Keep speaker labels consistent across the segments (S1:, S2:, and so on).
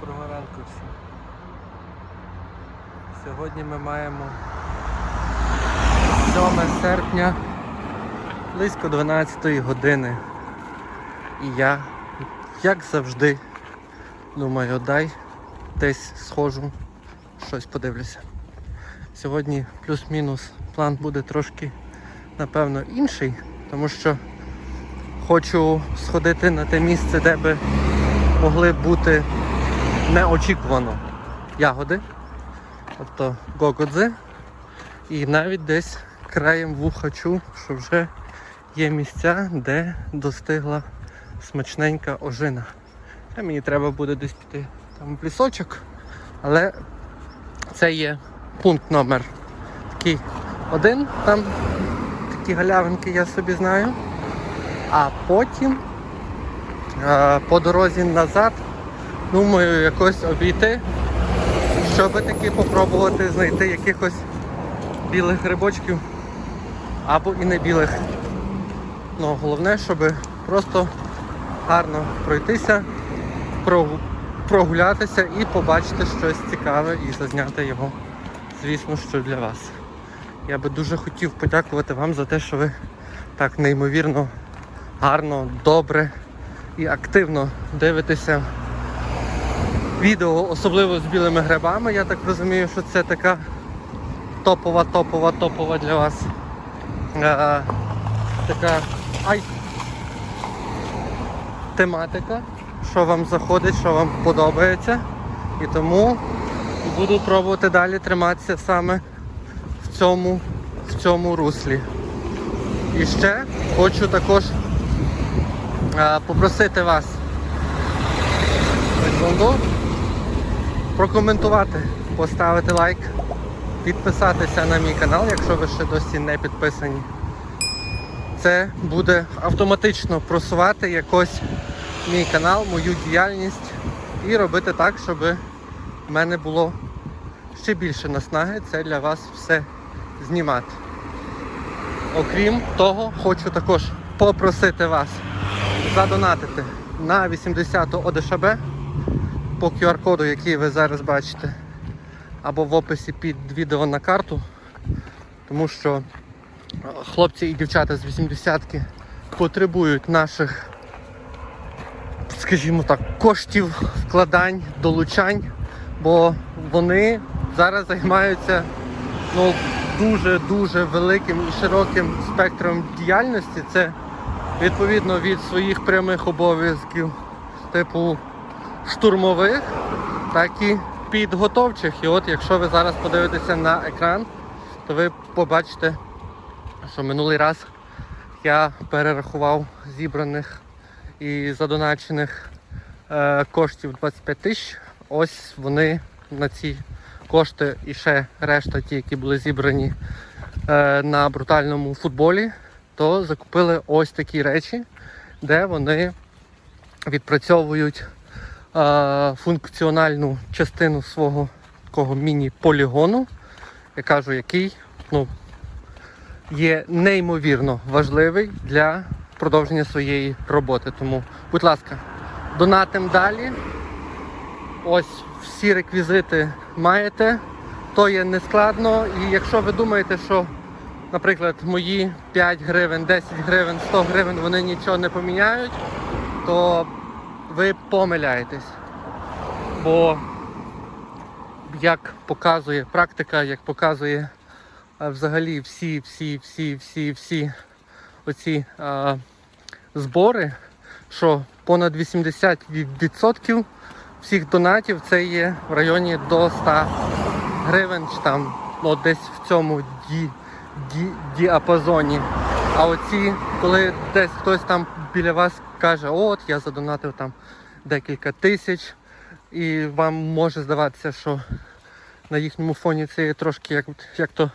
S1: Доброго ранку всім. Сьогодні ми маємо 7 серпня близько 12 години. І я, як завжди, думаю, дай десь схожу, щось подивлюся. Сьогодні плюс-мінус план буде трошки, напевно, інший, тому що хочу сходити на те місце, де би могли бути неочікувано ягоди, тобто гогодзи. І навіть десь краєм вуха чув, що вже є місця, де достигла смачненька ожина. Та мені треба буде десь піти там в лісочок, але це є пункт номер такий один, там такі галявинки я собі знаю. А потім по дорозі назад думаю якось обійти, щоб таки попробувати знайти якихось білих грибочків або і не білих. Ну, головне, щоб просто гарно пройтися, прогулятися і побачити щось цікаве і зазняти його, звісно, що для вас. Я би дуже хотів подякувати вам за те, що ви так неймовірно гарно, добре і активно дивитеся відео, особливо з білими грибами. Я так розумію, що це така топова, топова, топова для вас. Е, така ай, тематика, що вам заходить, що вам подобається. І тому буду пробувати далі триматися саме в цьому, в цьому руслі. І ще хочу також е, попросити вас секунду, прокоментувати, поставити лайк, підписатися на мій канал, якщо ви ще досі не підписані. Це буде автоматично просувати якось мій канал, мою діяльність і робити так, щоб в мене було ще більше наснаги це для вас все знімати. Окрім того, хочу також попросити вас задонатити на 80 ОДШБ по QR-коду, який ви зараз бачите, або в описі під відео на карту, тому що е, хлопці і дівчата з 80-ки потребують наших, скажімо так, коштів, вкладань, долучань, бо вони зараз займаються ну, дуже-дуже великим і широким спектром діяльності. Це відповідно від своїх прямих обов'язків, типу штурмових, так і підготовчих. І от якщо ви зараз подивитеся на екран, то ви побачите, що минулий раз я перерахував зібраних і задоначених е, коштів 25 тисяч. Ось вони на ці кошти і ще решта, ті, які були зібрані е, на брутальному футболі, то закупили ось такі речі, де вони відпрацьовують функціональну частину свого такого міні-полігону. Я кажу, який ну, є неймовірно важливий для продовження своєї роботи. Тому, будь ласка, донатим далі. Ось всі реквізити маєте, то є нескладно. І якщо ви думаєте, що, наприклад, мої 5 гривень, 10 гривень, 100 гривень вони нічого не поміняють, то ви помиляєтесь. Бо як показує практика, як показує взагалі всі, всі, всі, всі, всі оці а, збори, що понад 80% всіх донатів це є в районі до 100 гривень, чи там ну, десь в цьому ді, ді, діапазоні. А оці, коли десь хтось там біля вас каже, от я задонатив там декілька тисяч, і вам може здаватися, що на їхньому фоні це є трошки як, як то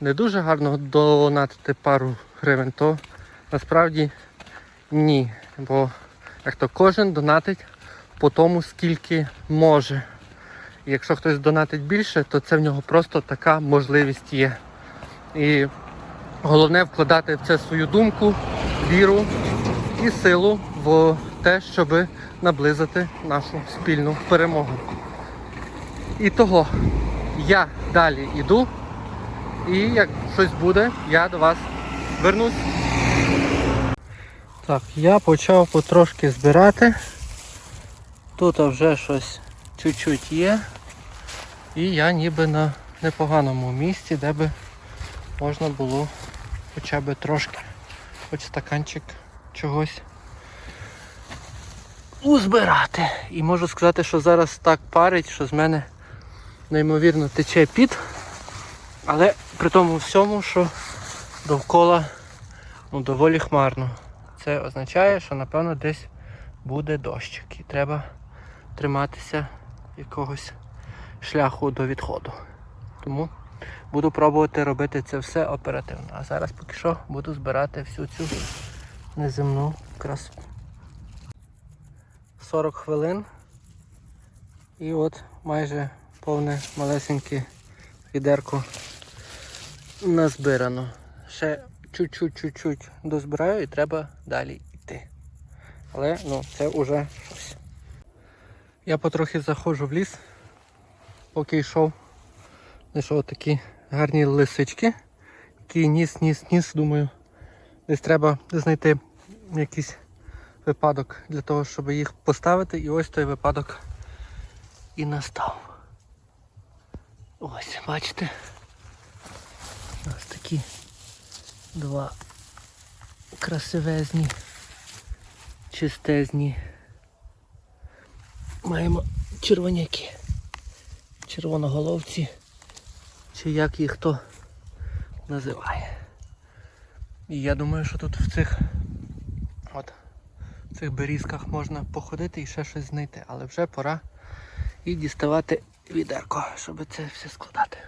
S1: не дуже гарно донатити пару гривень, то насправді ні. Бо як то кожен донатить по тому, скільки може. І якщо хтось донатить більше, то це в нього просто така можливість є. І головне вкладати в це свою думку, віру і силу в те, щоб наблизити нашу спільну перемогу. І того я далі йду, і як щось буде, я до вас вернусь. Так, я почав потрошки збирати. Тут вже щось чуть-чуть є. І я ніби на непоганому місці, де би можна було хоча б трошки, хоч стаканчик чогось узбирати. І можу сказати, що зараз так парить, що з мене неймовірно тече піт. Але при тому всьому, що довкола ну, доволі хмарно. Це означає, що напевно десь буде дощик. І треба триматися якогось шляху до відходу. Тому буду пробувати робити це все оперативно. А зараз поки що буду збирати всю цю неземну красу. 40 хвилин. І от майже повне малесеньке відерко назбирано. Ще чуть-чуть-чуть дозбираю і треба далі йти. Але ну, це вже щось. Я потрохи заходжу в ліс, поки йшов. Знайшов такі гарні лисички. Які ніс, ніс, ніс, думаю. Десь треба знайти якийсь випадок для того, щоб їх поставити. І ось той випадок і настав. Ось, бачите? Ось такі два красивезні, чистезні. Маємо червоняки. Червоноголовці. Чи як їх хто називає. І я думаю, що тут в цих от в цих берізках можна походити і ще щось знайти. Але вже пора і діставати відерко, щоб це все складати.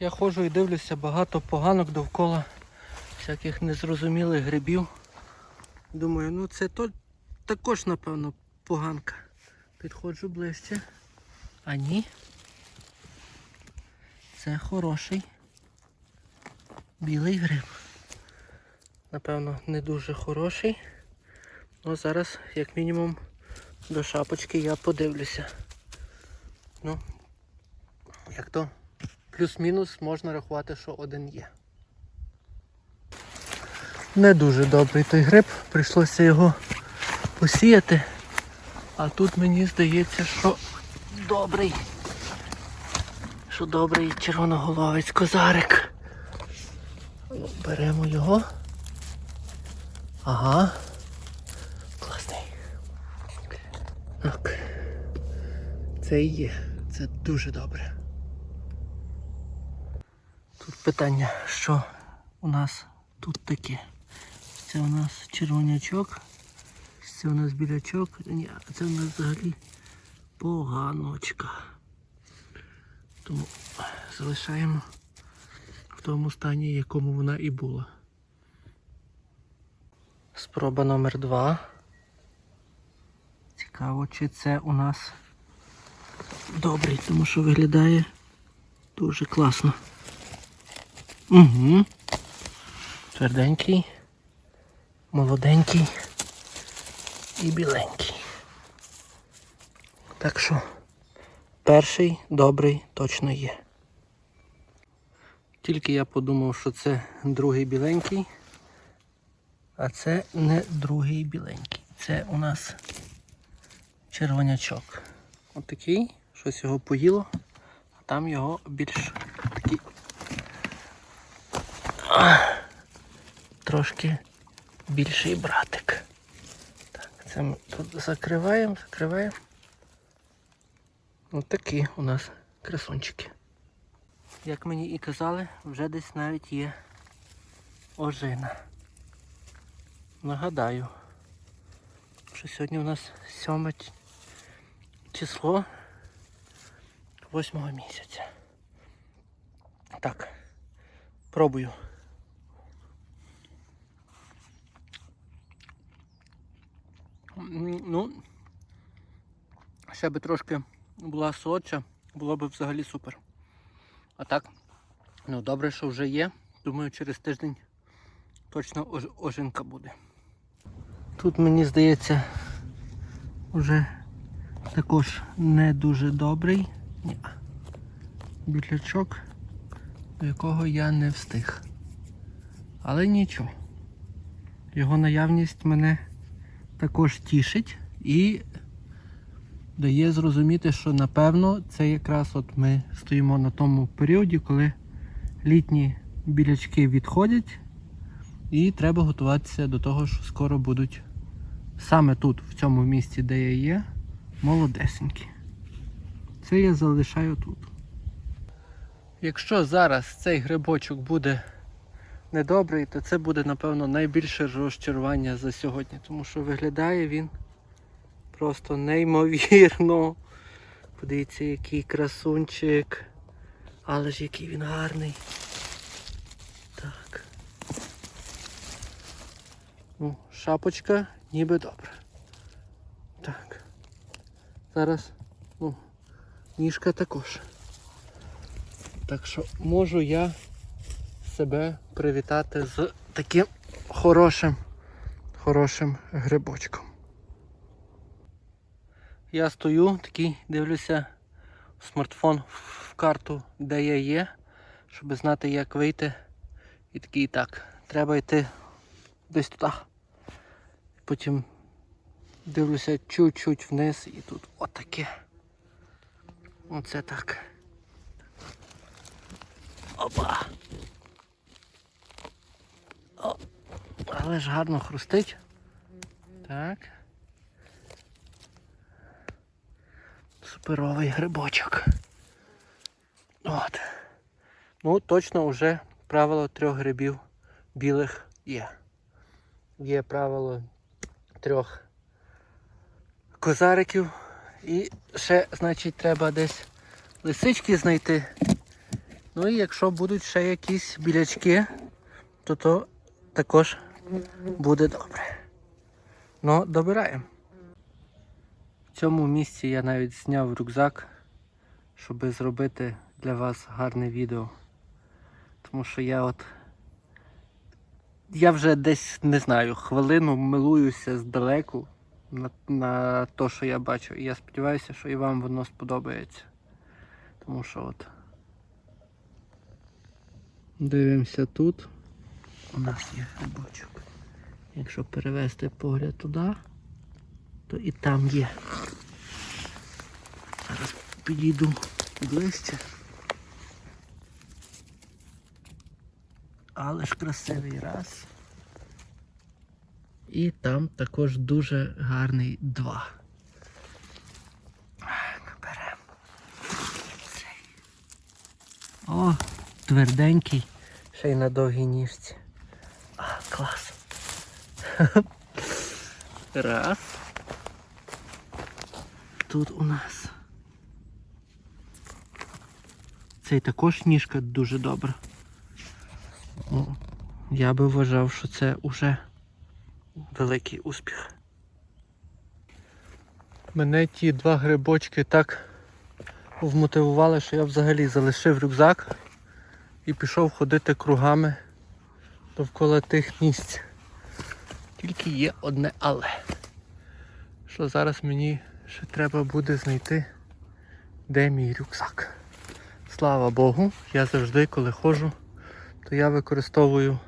S1: Я ходжу і дивлюся багато поганок довкола всяких незрозумілих грибів. Думаю, ну це то також, напевно, поганка. Підходжу ближче. А ні. Це хороший білий гриб. Напевно, не дуже хороший. Ну зараз, як мінімум, до шапочки я подивлюся. Ну, як то плюс-мінус можна рахувати, що один є. Не дуже добрий той гриб, прийшлося його посіяти. А тут мені здається, що добрий. Що добрий червоноголовець козарик. Беремо його. Ага. Класний. Так. Це і є. Це дуже добре. Тут питання, що у нас тут таке. Це у нас червонячок. Це у нас білячок. Ні, це у нас взагалі поганочка. Тому залишаємо в тому стані, якому вона і була. Спроба номер два. Цікаво, чи це у нас добрий, тому що виглядає дуже класно. Угу. Тверденький, молоденький і біленький. Так що перший добрий точно є. Тільки я подумав, що це другий біленький, а це не другий біленький. Це у нас червонячок. Отакий, щось його поїло, а там його більш такий трошки більший братик. Так, це ми тут закриваємо, закриваємо. Ось такі у нас красунчики. Як мені і казали, вже десь навіть є ожина. Нагадаю, що сьогодні у нас 7 число 8 місяця. Так, пробую. Ну, ще би трошки була солодша, було б взагалі супер. А так, ну добре, що вже є. Думаю, через тиждень точно ож- ожинка буде. Тут мені здається вже також не дуже добрий. Ні. Білячок, до якого я не встиг. Але нічого. Його наявність мене також тішить і дає зрозуміти, що напевно це якраз от ми стоїмо на тому періоді, коли літні білячки відходять, і треба готуватися до того, що скоро будуть саме тут, в цьому місці, де я є, молодесенькі. Це я залишаю тут. Якщо зараз цей грибочок буде недобрий, то це буде, напевно, найбільше розчарування за сьогодні, тому що виглядає він просто неймовірно. Подивіться, який красунчик. Але ж який він гарний. Так. Ну, шапочка ніби добре. Так. Зараз, ну, ніжка також. Так що можу я себе привітати з таким хорошим, хорошим грибочком. Я стою, такий дивлюся в смартфон в карту, де я є, щоб знати, як вийти. І такий так, треба йти десь туди. Потім дивлюся чуть-чуть вниз і тут отаке. Оце так. Опа. О, але ж гарно хрустить. Так. Суперовий грибочок. От. Ну, точно вже правило трьох грибів білих є. Є правило трьох козариків. І ще, значить, треба десь лисички знайти. Ну і якщо будуть ще якісь білячки, то то також буде добре. Ну, добираємо. Цьому місці я навіть зняв рюкзак, щоб зробити для вас гарне відео. Тому що я от. Я вже десь не знаю, хвилину милуюся здалеку на, на те, що я бачу. І я сподіваюся, що і вам воно сподобається. Тому що от. Дивимося тут. У нас є грибочок. Якщо перевести погляд туди, то і там є. Зараз підійду ближче. Але ж красивий раз. І там також дуже гарний два. Беремо. О, тверденький, ще й на довгій ніжці. А, клас. Раз. Тут у нас. Цей також ніжка дуже добра. Ну, я би вважав, що це уже великий успіх. Мене ті два грибочки так вмотивували, що я взагалі залишив рюкзак і пішов ходити кругами довкола тих місць. Тільки є одне але. Що зараз мені ще треба буде знайти, де мій рюкзак. Слава Богу, я завжди, коли ходжу, то я використовую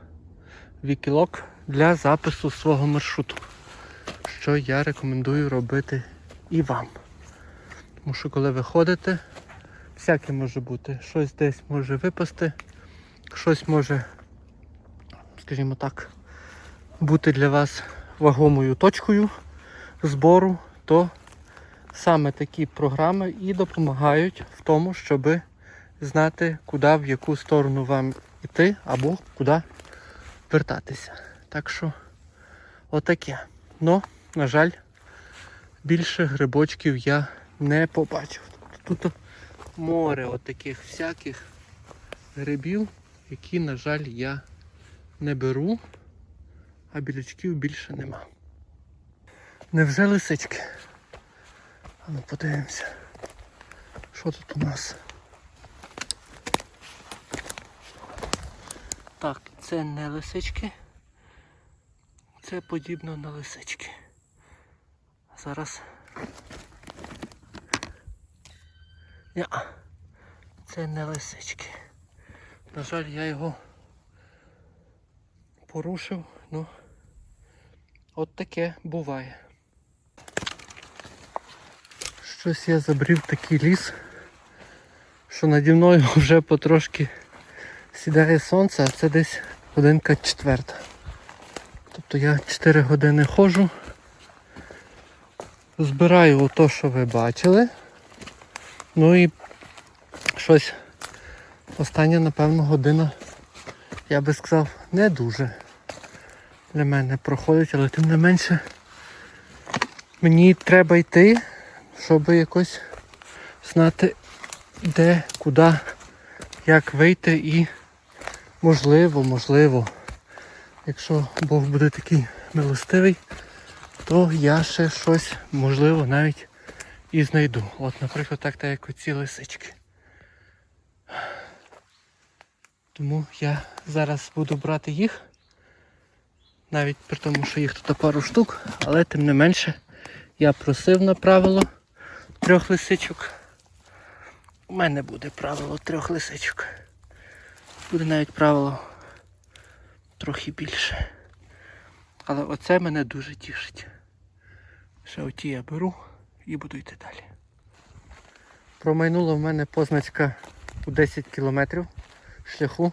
S1: Wikiloc для запису свого маршруту, що я рекомендую робити і вам. Тому що коли ви ходите, всяке може бути. Щось десь може випасти, щось може, скажімо так, бути для вас вагомою точкою збору, то саме такі програми і допомагають в тому, щоб знати, куди, в яку сторону вам йти або куди вертатися. Так що отаке. Ну, на жаль, більше грибочків я не побачив. Тут море отаких всяких грибів, які, на жаль, я не беру, а білячків більше нема. Невже лисички? Ну подивимося. Що тут у нас? Так, це не лисички. Це подібно на лисички. Зараз. Ня. Це не лисички. На жаль, я його порушив, ну от таке буває. Щось я забрів такий ліс, що наді мною вже потрошки сідає сонце, а це десь годинка четверта. Тобто я 4 години ходжу, збираю ото, що ви бачили. Ну і щось остання, напевно, година, я би сказав, не дуже для мене проходить, але тим не менше мені треба йти, щоб якось знати, де, куди, як вийти і можливо, можливо, якщо Бог буде такий милостивий, то я ще щось, можливо, навіть і знайду. От, наприклад, так, так як оці лисички. Тому я зараз буду брати їх. Навіть при тому, що їх тут пару штук, але тим не менше я просив на правило трьох лисичок. У мене буде правило трьох лисичок. Буде навіть правило трохи більше. Але оце мене дуже тішить. Ще оті я беру і буду йти далі. Промайнула в мене позначка у 10 кілометрів шляху.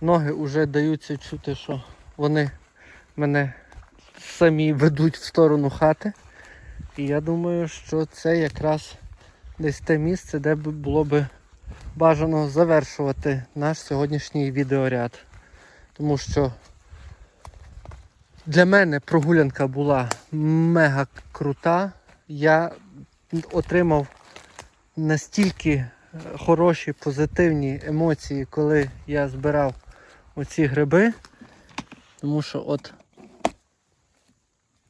S1: Ноги вже даються чути, що вони мене самі ведуть в сторону хати. І я думаю, що це якраз десь те місце, де було би бажано завершувати наш сьогоднішній відеоряд. Тому що для мене прогулянка була мега крута. Я отримав настільки хороші позитивні емоції, коли я збирав оці гриби. Тому що от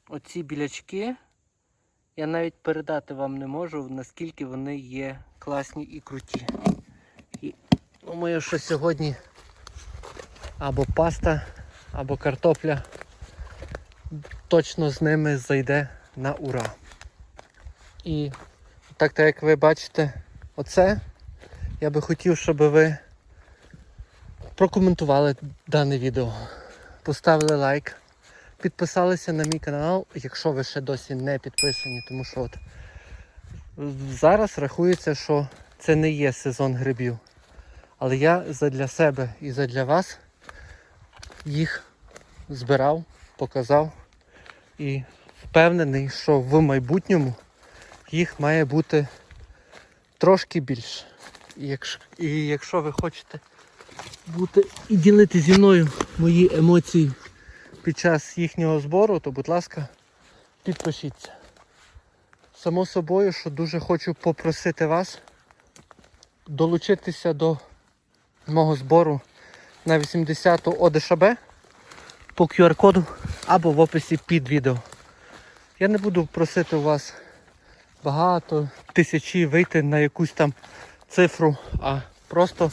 S1: оці білячки я навіть передати вам не можу, наскільки вони є класні і круті. І думаю, що сьогодні або паста, або картопля точно з ними зайде на ура. І так, так як ви бачите, оце я би хотів, щоб ви прокоментували дане відео, поставили лайк, підписалися на мій канал, якщо ви ще досі не підписані, тому що от зараз рахується, що це не є сезон грибів. Але я задля себе і задля вас їх збирав, показав і впевнений, що в майбутньому їх має бути трошки більше. І якщо, і якщо ви хочете бути і ділити зі мною мої емоції під час їхнього збору, то будь ласка, підпишіться. Само собою, що дуже хочу попросити вас долучитися до мого збору на 80-ту ОДШБ по QR-коду або в описі під відео. Я не буду просити у вас багато, тисячі вийти на якусь там цифру, а просто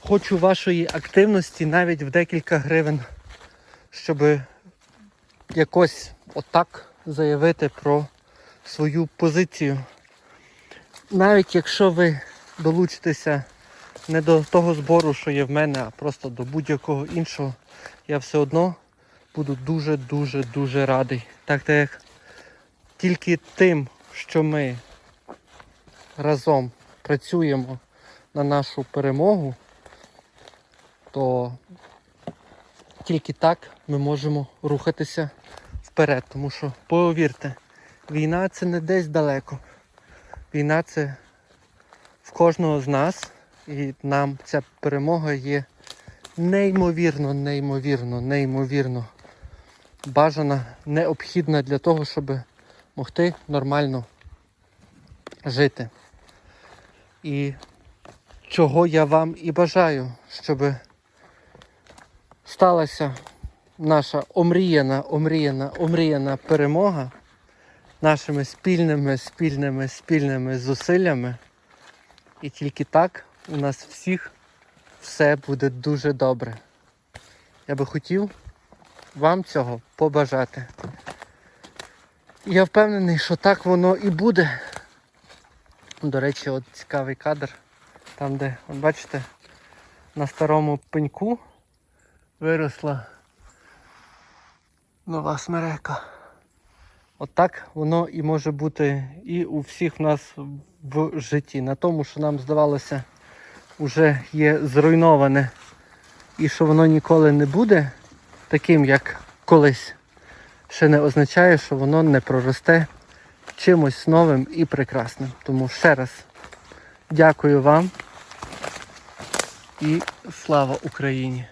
S1: хочу вашої активності навіть в декілька гривень, щоб якось отак заявити про свою позицію. Навіть якщо ви долучитеся не до того збору, що є в мене, а просто до будь-якого іншого, я все одно буду дуже-дуже дуже радий. Так як тільки тим, що ми разом працюємо на нашу перемогу, то тільки так ми можемо рухатися вперед. Тому що, повірте, війна це не десь далеко. Війна це в кожного з нас. І нам ця перемога є неймовірно, неймовірно, неймовірно бажана, необхідна для того, щоб могти нормально жити. І чого я вам і бажаю, щоб сталася наша омріяна, омріяна, омріяна перемога нашими спільними, спільними, спільними зусиллями. І тільки так у нас всіх все буде дуже добре. Я би хотів вам цього побажати. Я впевнений, що так воно і буде. До речі, от цікавий кадр. Там, де, от бачите, на старому пеньку виросла нова смерека. От воно і може бути і у всіх нас в житті. На тому, що нам здавалося, вже є зруйноване і що воно ніколи не буде таким, як колись, ще не означає, що воно не проросте чимось новим і прекрасним. Тому ще раз дякую вам і слава Україні!